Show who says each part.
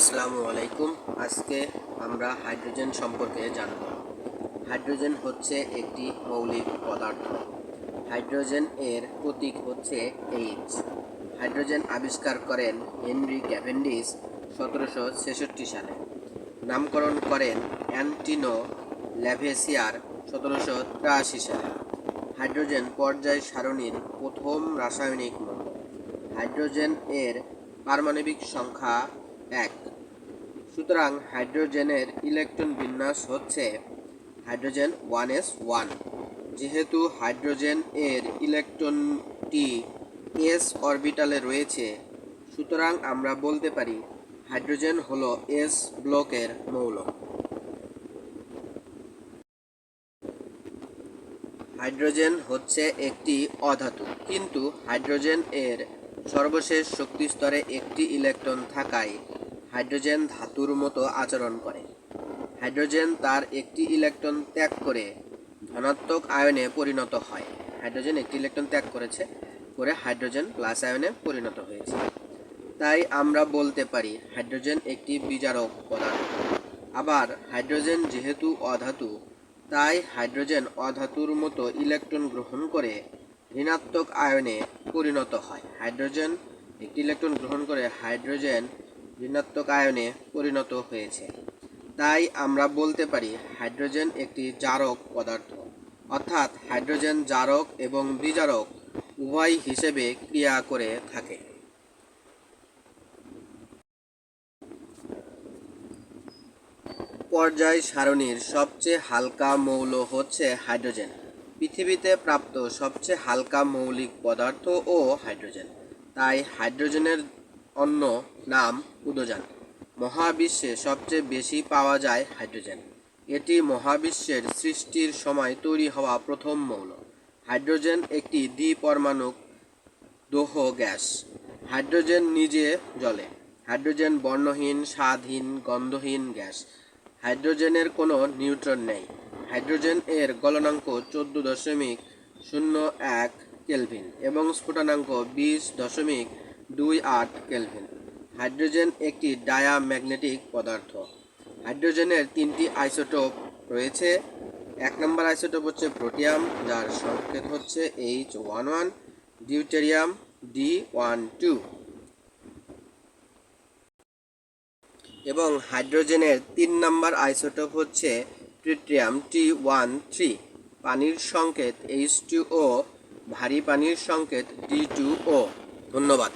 Speaker 1: আসসালামু আলাইকুম। আজকে আমরা হাইড্রোজেন সম্পর্কে জানব। হাইড্রোজেন হচ্ছে একটি মৌলিক পদার্থ। হাইড্রোজেন এর প্রতীক হচ্ছে এইচ হাইড্রোজেন আবিষ্কার করেন হেনরি ক্যাভেন্ডিস সতেরোশো ছেষট্টি সালে। নামকরণ করেন অ্যান্টিনো ল্যাভেসিয়ার সতেরোশো তিরাশি সালে। হাইড্রোজেন পর্যায় সারণীর প্রথম রাসায়নিক মৌল। হাইড্রোজেন এর পারমাণবিক সংখ্যা এক। সুতরাং হাইড্রোজেনের ইলেকট্রন বিন্যাস হচ্ছে হাইড্রোজেন ওয়ান এস ওয়ান। যেহেতু হাইড্রোজেন এর ইলেকট্রনটি এস অরবিটালে রয়েছে, সুতরাং আমরা বলতে পারি হাইড্রোজেন হলো এস ব্লকের মৌল। হাইড্রোজেন হচ্ছে একটি অধাতু, কিন্তু হাইড্রোজেন এর সর্বশেষ শক্তি স্তরে একটি ইলেকট্রন থাকায় হাইড্রোজেন ধাতুর মতো আচরণ করে। হাইড্রোজেন তার একটি ইলেকট্রন ত্যাগ করে ধনাত্মক আয়নে পরিণত হয়। হাইড্রোজেন একটি ইলেকট্রন ত্যাগ করেছে, করে হাইড্রোজেন প্লাস আয়নে পরিণত হয়েছে। তাই আমরা বলতে পারি, হাইড্রোজেন একটি বিজারক পদার্থ। আবার হাইড্রোজেন যেহেতু অধাতু, তাই হাইড্রোজেন অধাতুর মতো ইলেকট্রন গ্রহণ করে ঋণাত্মক আয়নে পরিণত হয়। হাইড্রোজেন একটি ইলেকট্রন গ্রহণ করে হাইড্রোজেন ঋণাত্মক আয়নে পরিণত হয়েছে। তাই আমরা বলতে পারি হাইড্রোজেন একটি জারক পদার্থ। অর্থাৎ হাইড্রোজেন জারক এবং বিজারক উভয় হিসেবে ক্রিয়া করে থাকে। পর্যায় সারণীর সবচেয়ে হালকা মৌল হচ্ছে হাইড্রোজেন। পৃথিবীতে প্রাপ্ত সবচেয়ে হালকা মৌলিক পদার্থ ও হাইড্রোজেন। তাই হাইড্রোজেনের অন্য নাম উদোজান মহাবিশ্বে সবচেয়ে বেশি পাওয়া যায় হাইড্রোজেন। এটি মহাবিশ্বের সৃষ্টির সময় তৈরি হওয়া প্রথম মৌল। হাইড্রোজেন একটি দ্বিপরমাণুক দোহ গ্যাস। হাইড্রোজেন নিজে জ্বলে। হাইড্রোজেন বর্ণহীন স্বাদহীন গন্ধহীন গ্যাস। হাইড্রোজেনের কোনো নিউট্রন নেই। হাইড্রোজেন এর গলনাঙ্ক চোদ্দ দশমিক শূন্য এক কেলভিন এবং স্ফুটনাঙ্ক বিশ দশমিক দুই আট কেলভিন। হাইড্রোজেন একটি ডায়াম্যাগনেটিক পদার্থ। হাইড্রোজেনের তিনটি আইসোটোপ রয়েছে। এক নম্বর আইসোটোপ হচ্ছে প্রোটিয়াম, যার সংকেত হচ্ছে H one one, deuterium D one two. এবং হাইড্রোজেনের তিন নম্বর আইসোটোপ হচ্ছে ট্রিট্রিয়াম টি ওয়ান থ্রি। পানির সংকেত এইচ টু ও, ভারী পানির সংকেত ডি টু ও। ধন্যবাদ।